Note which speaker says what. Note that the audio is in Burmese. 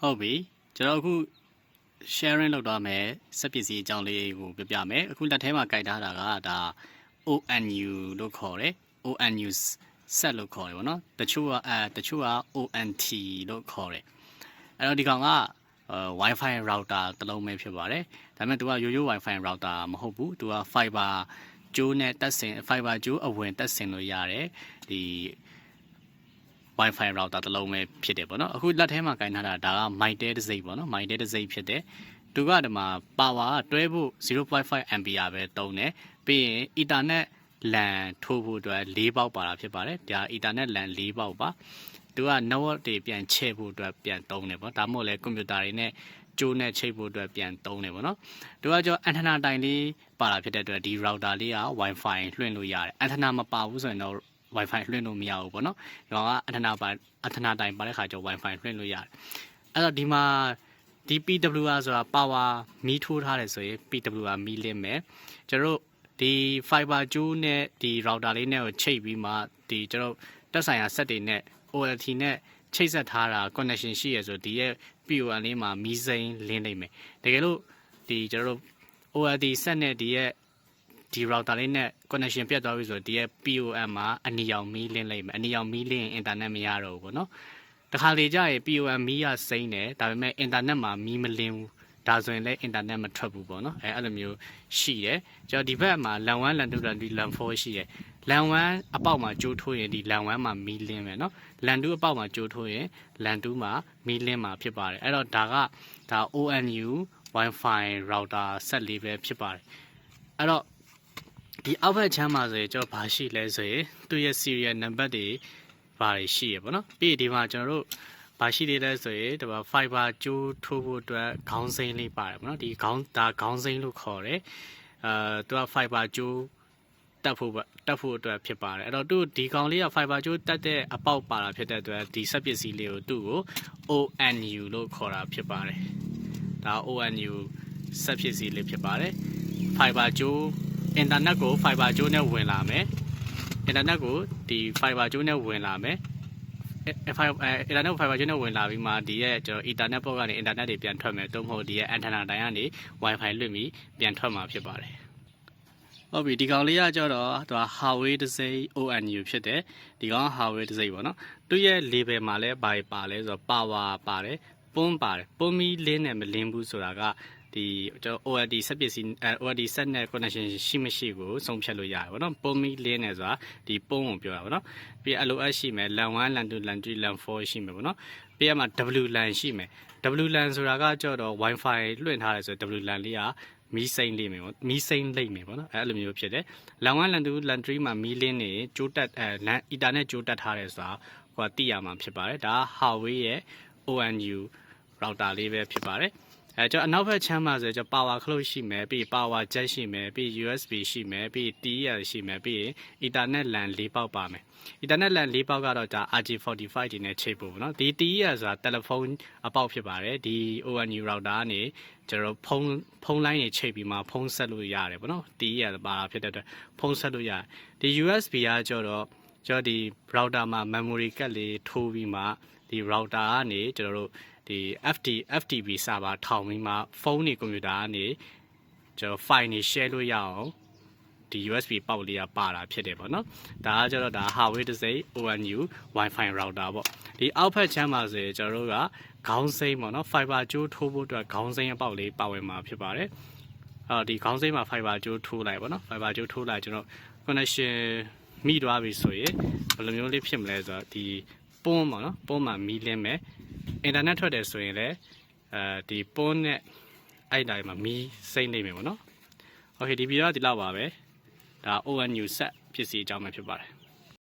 Speaker 1: ဟုတ်ပြီကျွန်တော်အခု sharing လုပ်သွားမယ်စက်ပစ္စည်းအကြောင်းလေးကိုပြပြမယ်အခုလက်ထဲမှာကြိုက်ထားတာကဒါ ONU လို့ခေါ်တယ် ONU set လို့ခေါ်တယ်ဗောနော်တချို့ကအဲတချို့က ONT လို့ခေါ်တယ်အဲ့တော့ဒီကောင်ကအဲ Wi-Fi router တစ်လုံးပဲဖြစ်ပါတယ်ဒါပေမဲ့သူကရိုးရိုး Wi-Fi router မဟုတ်ဘူးသူက fiber ကျိုးနဲ့တက်ဆင် fiber ကျိုးအဝင်တက်ဆင်လို့ရတယ်ဒီ Wi-Fi router တစ်လုံးပဲဖြစ်တယ်ပေါ့နော်အခုလက်ထဲမှာကင်ထားတာဒါက Mitel တစ်စိမ့်ပေါ့နော် Mitel တစ်စိမ့်ဖြစ်တယ်သူကဒီမှာ power ကတွဲဖို့0.5 ampere ပဲတုံးတယ်ပြီးရင် ethernet LAN ထိုးဖို့အတွက်၄ပေါက်ပါတာဖြစ်ပါတယ်ဒါ ethernet LAN ၄ပေါက်ပါသူက network တွေပြန်ချဲ့ဖို့အတွက်ပြန်တုံးတယ်ပေါ့ဒါမှမဟုတ်လေကွန်ပျူတာတွေနဲ့ကျိုးနဲ့ချိတ်ဖို့အတွက်ပြန်တုံးတယ်ပေါ့နော်သူကကြော antenna တိုင်လေးပါတာဖြစ်တဲ့အတွက်ဒီ router လေးက Wi-Fi လွှင့်လို့ရတယ် antenna မပါဘူးဆိုရင်တော့ Wi-Fi လွှင့်လို့မရဘူးပေါ့နော်။ဒီကောင်ကအထနာပါအထနာတိုင်ပါတဲ့ခါကျတော့ Wi-Fi လွှင့်လို့ရတယ်။အဲ့တော့ဒီမှာဒီ PWR ဆိုတာ power မီးထိုးထားတယ်ဆိုရင် PWR မီးလင်းမယ်။ကျွန်တော်တို့ဒီ fiber ကျိုးနဲ့ဒီ router လေးနဲ့ကိုချိတ်ပြီးမှဒီကျွန်တော်တက်ဆိုင်ရာ set တွေနဲ့ OLT နဲ့ချိတ်ဆက်ထားတာ connection ရှိရဆိုဒီရဲ့ PON လေးမှာမီးစိမ်းလင်းနေမယ်။တကယ်လို့ဒီကျွန်တော်တို့ OLT set နဲ့ဒီရဲ့ ဒီ router လေးနဲ့ connection ပြတ်သွားပြီဆိုတော့ဒီရဲ့ POM မှာအနီရောင်မီးလင်းလိုက်မယ်အနီရောင်မီးလင်းရင် internet မရတော့ဘူးပေါ့နော်တခါလေကြာရင် POM မီးရစိမ့်တယ်ဒါပေမဲ့ internet မှာမီးမလင်းဘူးဒါဆိုရင်လည်း internet မထွက်ဘူးပေါ့နော်အဲအဲ့လိုမျိုးရှိတယ်ကျွန်တော်ဒီဘက်မှာ LAN 1 LAN 2 LAN 3 LAN 4ရှိတယ် LAN 1အပေါက်မှာကြိုးထိုးရင်ဒီ LAN 1မှာမီးလင်းမယ်နော် LAN 2အပေါက်မှာကြိုးထိုးရင် LAN 2မှာမီးလင်းမှာဖြစ်ပါတယ်အဲ့တော့ဒါကဒါ ONU Wi-Fi router set လေးပဲဖြစ်ပါတယ်အဲ့တော့ ဒီအောက်ဘက်ချမ်းမှာဆိုရင်ကျွန်တော်ဘာရှိလဲဆိုရင်သူ့ရဲ့ serial number တွေဘာတွေရှိရပေါ့နော်ပြီးရင်ဒီမှာကျွန်တော်တို့ဘာရှိသေးလဲဆိုရင်ဒီမှာ fiber ကြိုးထိုးဖို့အတွက်ခေါင်းစိမ်းလေးပါတယ်ပေါ့နော်ဒီခေါင်းဒါခေါင်းစိမ်းလို့ခေါ်တယ်အဲသူက fiber ကြိုးတက်ဖို့တက်ဖို့အတွက်ဖြစ်ပါတယ်အဲ့တော့သူဒီကောင်လေးက fiber ကြိုးတက်တဲ့အပေါက်ပါတာဖြစ်တဲ့အတွက်ဒီစက်ပစ္စည်းလေးကိုသူ့ကို ONU လို့ခေါ်တာဖြစ်ပါတယ်ဒါ ONU စက်ပစ္စည်းလေးဖြစ်ပါတယ် fiber ကြိုး အင်တာနက်ကို fiber ကြိုးနဲ့ဝင်လာမယ်အင်တာနက်ကိုဒီ fiber ကြိုးနဲ့ဝင်လာမယ်အဲအဲ fiber အင်တာနက်ကို fiber ကြိုးနဲ့ဝင်လာပြီးမှဒီရဲ့ကျွန်တော် internet port ကနေ internet တွေပြန်ထွက်မယ်သို့မဟုတ်ဒီရဲ့ antenna တိုင်ကနေ wifi လွှင့်ပြီးပြန်ထွက်မှာဖြစ်ပါတယ်ဟုတ်ပြီဒီကောင်လေးကကြတော့သူက Huawei တစ်စိမ့် ONU ဖြစ်တယ်ဒီကောင်က Huawei တစ်စိမ့်ပေါ့နော်သူရဲ့ label မှာလည်းဘာပါလဲဆိုတော့ power ပါတယ်ပွန်းပါတယ်ပွန်းမီလင်းနဲ့မလင်းဘူးဆိုတာက ဒီကျွန်တော် OLD စက်ပစ္စည်းအဲ OLD စက်နဲ့ connection ရှိမရှိကိုဆုံးဖြတ်လို့ရတယ်ဗောနော်ပုံမီလင်းနေဆိုတာဒီပုံကိုပြောတာဗောနော်ပြီး LOS ရှိမယ် LAN 1 LAN 2 LAN 3 LAN 4ရှိမယ်ဗောနော်ပြီးရမှာ WLAN ရှိမယ် WLAN ဆိုတာကကြောတော့ Wi-Fi လွှင့်ထားတယ်ဆို WLAN လေးကမီးစိမ့်လိမ့်မယ်ဗောမီးစိမ့်လိမ့်မယ်ဗောနော်အဲအဲ့လိုမျိုးဖြစ်တယ် LAN 1 LAN 2 LAN 3မှာမီးလင်းနေကြိုးတက်အဲ LAN Ethernet ကြိုးတက်ထားတယ်ဆိုတာဟိုကသိရမှာဖြစ်ပါတယ်ဒါ Huawei ရဲ့ ONU router လေးပဲဖြစ်ပါတယ် အဲကျွန်တော်အနောက်ဘက်ချမ်းမှာဆိုကျွန်တော် power clock ရှိမယ်ပြီး power jack ရှိမယ်ပြီး USB ရှိမယ်ပြီး TEL ရှိမယ်ပြီးရင် ethernet LAN ၄ပေါက်ပါမယ် ethernet LAN ၄ပေါက်ကတော့ဒါ RJ45 ဒီနဲ့ချိတ်ဖို့ပေါ့နော်ဒီ TEL ဆိုတာတယ်လီဖုန်းအပေါက်ဖြစ်ပါတယ်ဒီ ONU router ကနေကျွန်တော်ဖုန်းဖုန်းလိုင်းတွေချိတ်ပြီးမှဖုန်းဆက်လို့ရတယ်ပေါ့နော် TEL ပါတာဖြစ်တဲ့အတွက်ဖုန်းဆက်လို့ရတယ်ဒီ USB ကကျတော့ကျွန်တော်ဒီ router မှာ memory card လေးထိုးပြီးမှဒီ router ကနေကျွန်တော်တို့ ဒီ FT FTP server ထောင်ပြီးမှဖုန်းတွေကွန်ပျူတာကနေကျွန်တော် file တွေ share လို့ရအောင်ဒီ USB ပေါက်လေးကပါတာဖြစ်တယ်ပေါ့နော်ဒါကကျတော့ဒါ Huawei တစ်စိမ့် ONU Wi-Fi router ပေါ့ဒီအောက်ဖက်ချမ်းမှာဆိုရင်ကျွန်တော်တို့ကခေါင်းစိမ်းပေါ့နော် fiber ကြိုးထိုးဖို့အတွက်ခေါင်းစိမ်းအပေါက်လေးပါဝင်မှာဖြစ်ပါတယ်အော်ဒီခေါင်းစိမ်းမှာ fiber ကြိုးထိုးလိုက်ပေါ့နော် fiber ကြိုးထိုးလိုက်ကျွန်တော် connection မိသွားပြီဆိုရင်ဘယ်လိုမျိုးလေးဖြစ်မလဲဆိုတော့ဒီပွန်းပေါ့နော်ပွန်းမှာမီးလင်းမယ် အင်တာနက်ထွက်တယ်ဆိုရင်လည်းအဲဒီပွန်းနဲ့အဲ့တိုင်းမှာမီးစိမ့်နေမယ်ပေါ့နော်โอเคဒီဗီဒီယိုကဒီလောက်ပါပဲဒါ ONU set ဖြစ်စီအကြောင်းပဲဖြစ်ပါတယ်